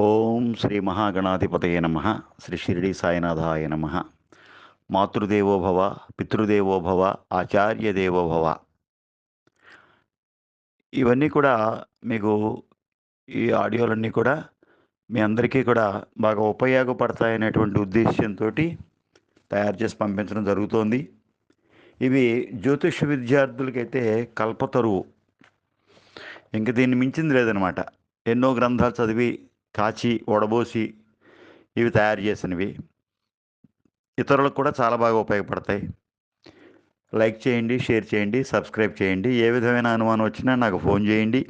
ఓం శ్రీ మహాగణాధిపతయ నమ. శ్రీ షిరిడి సాయినాథాయ నమ. మాతృదేవోభవ పితృదేవోభవ ఆచార్య దేవోభవ ఇవన్నీ కూడా మీకు ఈ ఆడియోలన్నీ కూడా మీ అందరికీ కూడా బాగా ఉపయోగపడతాయనేటువంటి ఉద్దేశంతో తయారు చేసి పంపించడం జరుగుతోంది. ఇవి జ్యోతిష విద్యార్థులకైతే కల్పతరువు. ఇంక దీన్ని మించింది లేదనమాట. ఎన్నో గ్రంథాలు చదివి కాచి వడబోసి ఇవి తయారు చేసినవి. ఇతరులకు కూడా చాలా బాగా ఉపయోగపడతాయి. లైక్ చేయండి షేర్ చేయండి సబ్స్క్రైబ్ చేయండి. ఏ విధమైన అనుమానం వచ్చినా నాకు ఫోన్ చేయండి.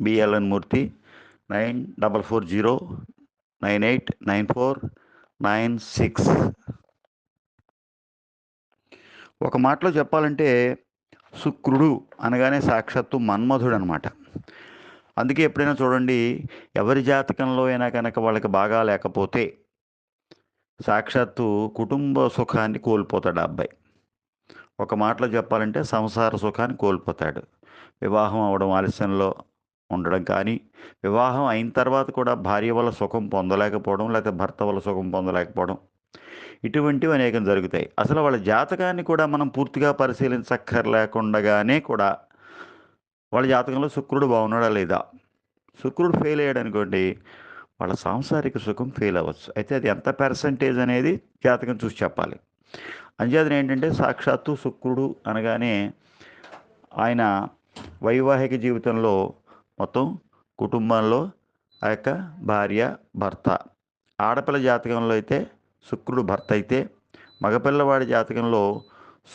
BLN Murthy nine double four zero nine eight nine four nine six. ఒక మాటలో చెప్పాలంటే శుక్రుడు అనగానే సాక్షాత్తు మన్మధుడు అనమాట అందుకే ఎప్పుడైనా చూడండి ఎవరి జాతకంలో అయినా కనుక వాళ్ళకి బాగా లేకపోతే సాక్షాత్తు కుటుంబ సుఖాన్ని కోల్పోతాడు అబ్బాయి. ఒక మాటలో చెప్పాలంటే సంసార సుఖాన్ని కోల్పోతాడు. వివాహం అవడం ఆలస్యంలో ఉండడం కానీ వివాహం అయిన తర్వాత కూడా భార్య వల్ల సుఖం పొందలేకపోవడం లేకపోతే భర్త వల్ల సుఖం పొందలేకపోవడం ఇటువంటివి అనేకం జరుగుతాయి. అసలు వాళ్ళ జాతకాన్ని కూడా మనం పూర్తిగా పరిశీలించక్కర్లేకుండగానే కూడా వాళ్ళ జాతకంలో శుక్రుడు బాగున్నాడా లేదా? శుక్రుడు ఫెయిల్ అయ్యాడు అనుకోండి వాళ్ళ సాంసారిక సుఖం ఫెయిల్ అవ్వచ్చు. అయితే అది ఎంత పర్సంటేజ్ అనేది జాతకం చూసి చెప్పాలి. అంచేతన ఏంటంటే సాక్షాత్తు శుక్రుడు అనగానే ఆయన వైవాహిక జీవితంలో మొత్తం కుటుంబంలో ఆ యొక్క భార్య భర్త. ఆడపిల్ల జాతకంలో అయితే శుక్రుడు భర్త అయితే మగపిల్లవాడి జాతకంలో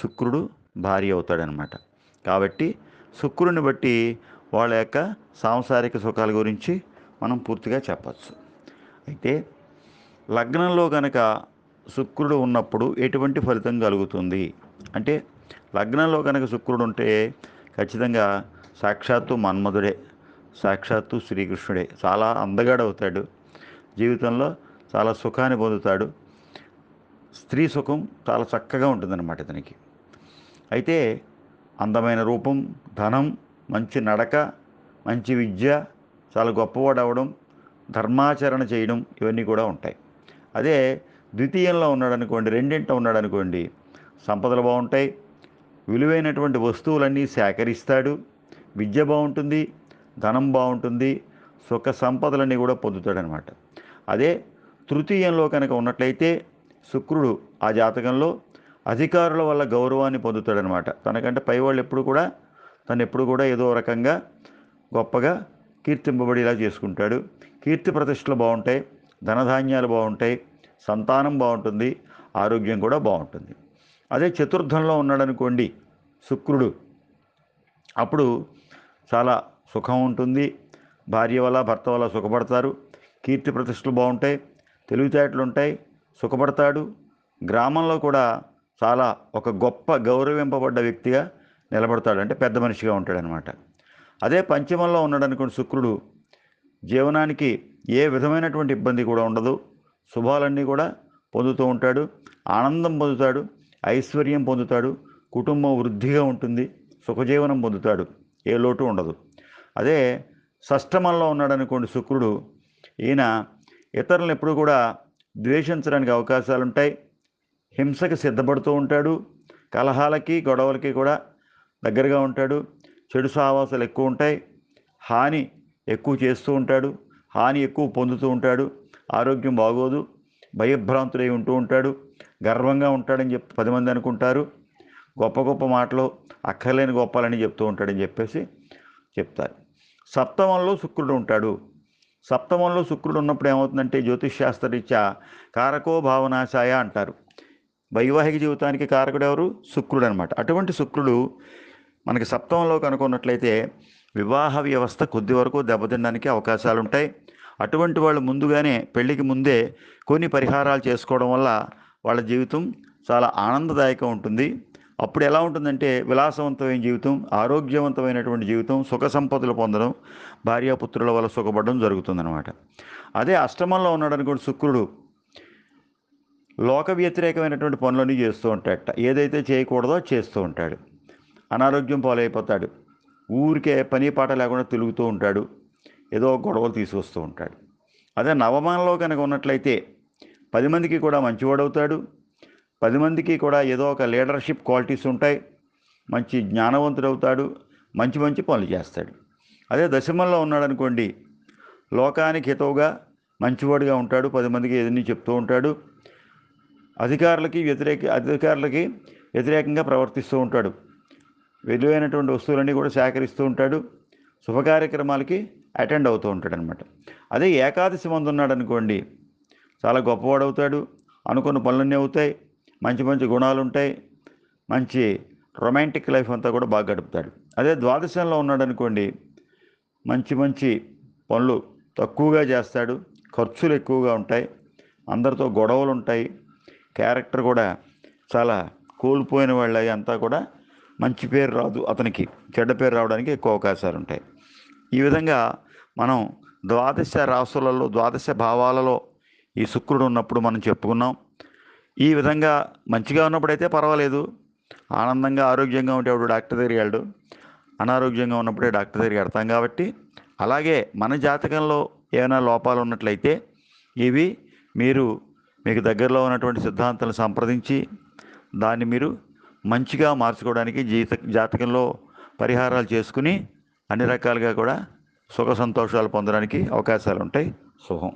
శుక్రుడు భార్య అవుతాడనమాట. కాబట్టి శుక్రుని బట్టి వాళ్ళ యొక్క సాంసారిక సుఖాల గురించి మనం పూర్తిగా చెప్పచ్చు. అయితే లగ్నంలో కనుక శుక్రుడు ఉన్నప్పుడు ఎటువంటి ఫలితం కలుగుతుంది? అంటే లగ్నంలో కనుక శుక్రుడు ఉంటే ఖచ్చితంగా సాక్షాత్తు మన్మధుడే సాక్షాత్తు శ్రీకృష్ణుడే. చాలా అందగాడవుతాడు జీవితంలో చాలా సుఖాన్ని పొందుతాడు. స్త్రీ సుఖం చాలా చక్కగా ఉంటుందన్నమాట ఇతనికి. అయితే అందమైన రూపం ధనం మంచి నడక మంచి విద్య చాలా గొప్పవాడు అవడం ధర్మాచరణ చేయడం ఇవన్నీ కూడా ఉంటాయి. అదే ద్వితీయంలో ఉన్నాడు అనుకోండి రెండింట ఉన్నాడు అనుకోండి సంపదలు బాగుంటాయి విలువైనటువంటి వస్తువులన్నీ సేకరిస్తాడు విద్య బాగుంటుంది ధనం బాగుంటుంది సుఖ సంపదలన్నీ కూడా పొందుతాడనమాట. అదే తృతీయంలో కనుక ఉన్నట్లయితే శుక్రుడు ఆ జాతకంలో అధికారుల వల్ల గౌరవాన్ని పొందుతాడనమాట. తనకంటే పైవాళ్ళు ఎప్పుడు కూడా తను ఎప్పుడు కూడా ఏదో రకంగా గొప్పగా కీర్తింపబడేలా చేసుకుంటాడు. కీర్తి ప్రతిష్టలు బాగుంటాయి ధనధాన్యాలు బాగుంటాయి సంతానం బాగుంటుంది ఆరోగ్యం కూడా బాగుంటుంది. అదే చతుర్థంలో ఉన్నాడనుకోండి శుక్రుడు. అప్పుడు చాలా సుఖం ఉంటుంది భార్య వల్ల భర్త వల్ల సుఖపడతారు. కీర్తి ప్రతిష్టలు బాగుంటాయి తెలివితేటలు ఉంటాయి సుఖపడతాడు. గ్రామంలో కూడా చాలా ఒక గొప్ప గౌరవింపబడ్డ వ్యక్తిగా నిలబడతాడు. అంటే పెద్ద మనిషిగా ఉంటాడనమాట. అదే పంచమంలో ఉన్నాడు అనుకోండి శుక్రుడు. జీవనానికి ఏ విధమైనటువంటి ఇబ్బంది కూడా ఉండదు. శుభాలన్నీ కూడా పొందుతూ ఉంటాడు. ఆనందం పొందుతాడు. ఐశ్వర్యం పొందుతాడు. కుటుంబం వృద్ధిగా ఉంటుంది. సుఖజీవనం పొందుతాడు. ఏ లోటు ఉండదు. అదే షష్టమంలో ఉన్నాడు అనుకోండి శుక్రుడు. ఈయన ఇతరులను ఎప్పుడు కూడా ద్వేషించడానికి అవకాశాలు ఉంటాయి హింసకు సిద్ధపడుతూ ఉంటాడు. కలహాలకి గొడవలకి కూడా దగ్గరగా ఉంటాడు. చెడు సావాసాలు ఎక్కువ ఉంటాయి. హాని ఎక్కువ చేస్తూ ఉంటాడు. హాని ఎక్కువ పొందుతూ ఉంటాడు. ఆరోగ్యం బాగోదు. భయభ్రాంతుడై ఉంటూ ఉంటాడు. గర్వంగా ఉంటాడని చెప్పి పది మంది అనుకుంటారు. గొప్ప గొప్ప మాటలు అక్కర్లేని గొప్పలని చెప్తూ ఉంటాడని చెప్పేసి చెప్తారు. సప్తమంలో శుక్రుడు ఉంటాడు. సప్తమంలో శుక్రుడు ఉన్నప్పుడు ఏమవుతుందంటే జ్యోతిష్ శాస్త్రరీత్యా కారకో భావనాశాయ అంటారు. వైవాహిక జీవితానికి కారకుడు ఎవరు శుక్రుడు అనమాట అటువంటి శుక్రుడు మనకి సప్తంలో కనుక్కున్నట్లయితే వివాహ వ్యవస్థ కొద్ది వరకు దెబ్బతినడానికి అవకాశాలు ఉంటాయి అటువంటి వాళ్ళు ముందుగానే పెళ్ళికి ముందే కొన్ని పరిహారాలు చేసుకోవడం వల్ల వాళ్ళ జీవితం చాలా ఆనందదాయకం ఉంటుంది. అప్పుడు ఎలా ఉంటుందంటే విలాసవంతమైన జీవితం ఆరోగ్యవంతమైనటువంటి జీవితం సుఖ సంపదలు పొందడం భార్యాపుత్రుల వల్ల సుఖపడడం జరుగుతుందన్నమాట అదే అష్టమంలో ఉన్నాడనుకోండి శుక్రుడు. లోక వ్యతిరేకమైనటువంటి పనులన్నీ చేస్తూ ఉంటాడట. ఏదైతే చేయకూడదో చేస్తూ ఉంటాడు. అనారోగ్యం పాలైపోతాడు. ఊరికే పని పాట లేకుండా తిరుగుతూ ఉంటాడు. ఏదో గొడవలు తీసుకొస్తూ ఉంటాడు. అదే నవమానలో కనుక ఉన్నట్లయితే పది మందికి కూడా మంచివాడవుతాడు పది మందికి కూడా ఏదో ఒక లీడర్షిప్ క్వాలిటీస్ ఉంటాయి. మంచి జ్ఞానవంతుడు అవుతాడు. మంచి మంచి పనులు చేస్తాడు. అదే దశమంలో ఉన్నాడు అనుకోండి లోకానికి హితవుగా మంచివాడిగా ఉంటాడు. పది మందికి ఏదన్నీ చెప్తూ ఉంటాడు. అధికారులకి వ్యతిరేక అధికారులకి వ్యతిరేకంగా ప్రవర్తిస్తూ ఉంటాడు. విలువైనటువంటి వస్తువులన్నీ కూడా సేకరిస్తూ ఉంటాడు. శుభ కార్యక్రమాలకి అటెండ్ అవుతూ ఉంటాడు అనమాట అదే ఏకాదశి మంది ఉన్నాడు అనుకోండి చాలా గొప్పవాడు అవుతాడు అనుకున్న పనులన్నీ అవుతాయి. మంచి మంచి గుణాలు ఉంటాయి మంచి రొమాంటిక్ లైఫ్ అంతా కూడా బాగా గడుపుతాడు. అదే ద్వాదశంలో ఉన్నాడు అనుకోండి మంచి మంచి పనులు తక్కువగా చేస్తాడు. ఖర్చులు ఎక్కువగా ఉంటాయి. అందరితో గొడవలు ఉంటాయి క్యారెక్టర్ కూడా చాలా కోల్పోయిన వాళ్ళ అంతా కూడా మంచి పేరు రాదు అతనికి చెడ్డ పేరు రావడానికి ఎక్కువ అవకాశాలు ఉంటాయి. ఈ విధంగా మనం ద్వాదశ రాసులలో ద్వాదశ భావాలలో ఈ శుక్రుడు ఉన్నప్పుడు మనం చెప్పుకున్నాం. ఈ విధంగా మంచిగా ఉన్నప్పుడైతే పర్వాలేదు. ఆనందంగా ఆరోగ్యంగా ఉంటే అప్పుడు డాక్టర్ దగ్గరికి వెళ్ళడు. అనారోగ్యంగా ఉన్నప్పుడే డాక్టర్ దగ్గరికి వెళ్తాం కాబట్టి అలాగే మన జాతకంలో ఏమైనా లోపాలు ఉన్నట్లయితే ఇవి మీరు మీకు దగ్గరలో ఉన్నటువంటి సిద్ధాంతాలను సంప్రదించి దాన్ని మీరు మంచిగా మార్చుకోవడానికి జీత జాతకంలో పరిహారాలు చేసుకుని అన్ని రకాలుగా కూడా సుఖ సంతోషాలు పొందడానికి అవకాశాలు ఉంటాయి శుభం.